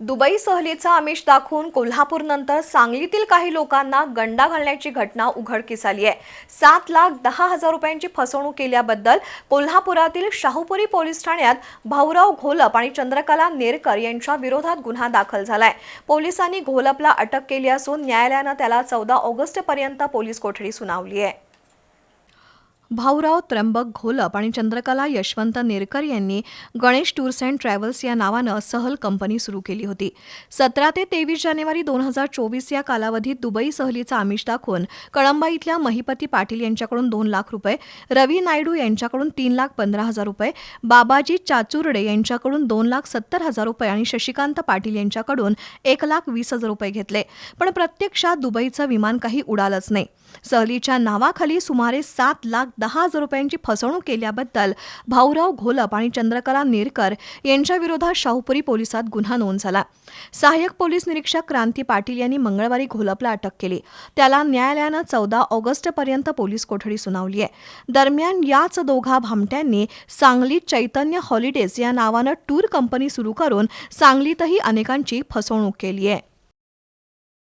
Dubai सहलीचा आमिष दाखवून कोल्हापूरनंतर सांगलीतील काही लोकांना गंडा घालण्याची घटना उघडकीस आली आहे. सात लाख दहा हजार रुपयांची फसवणूक केल्याबद्दल कोल्हापुरातील शाहूपुरी पोलीस ठाण्यात भाऊराव घोलप आणि चंद्रकला नेरकर यांच्या विरोधात गुन्हा दाखल झालाय. पोलिसांनी घोलपला अटक केली असून न्यायालयानं त्याला चौदा ऑगस्टपर्यंत पोलीस कोठडी सुनावली आहे. भाऊराव त्र्यंबक घोलप आणि चंद्रकला यशवंत नेरकर यांनी गणेश टूर्स अँड ट्रॅव्हल्स या नावानं सहल कंपनी सुरू केली होती. सतरा ते तेवीस जानेवारी दोन हजार चोवीस या कालावधीत दुबई सहलीचा आमिष दाखवून कळंबा इथल्या महिपती पाटील यांच्याकडून दोन लाख रुपये रवी नायडू यांच्याकडून तीन लाख पंधरा हजार रुपये बाबाजी चाचुर्डे यांच्याकडून दोन लाख सत्तर हजार रुपये आणि शशिकांत पाटील यांच्याकडून एक लाख वीस हजार रुपये घेतले. पण प्रत्यक्षात दुबईचं विमान काही उडालच नाही. सहलीच्या नावाखाली सुमारे सात लाख दहा हजार रुपयांची फसवणूक केल्याबद्दल भाऊराव घोलप आणि चंद्रकला नेरकर यांच्याविरोधात शाहूपुरी पोलिसात गुन्हा नोंद झाला. सहाय्यक पोलीस निरीक्षक क्रांती पाटील यांनी मंगळवारी घोलपला अटक केली. त्याला न्यायालयानं चौदा ऑगस्टपर्यंत पोलीस कोठडी सुनावली आहे. दरम्यान याच दोघा भामट्यांनी सांगलीत चैतन्य हॉलिडेज या नावानं टूर कंपनी सुरू करून सांगलीतही अनेकांची फसवणूक केली आहे.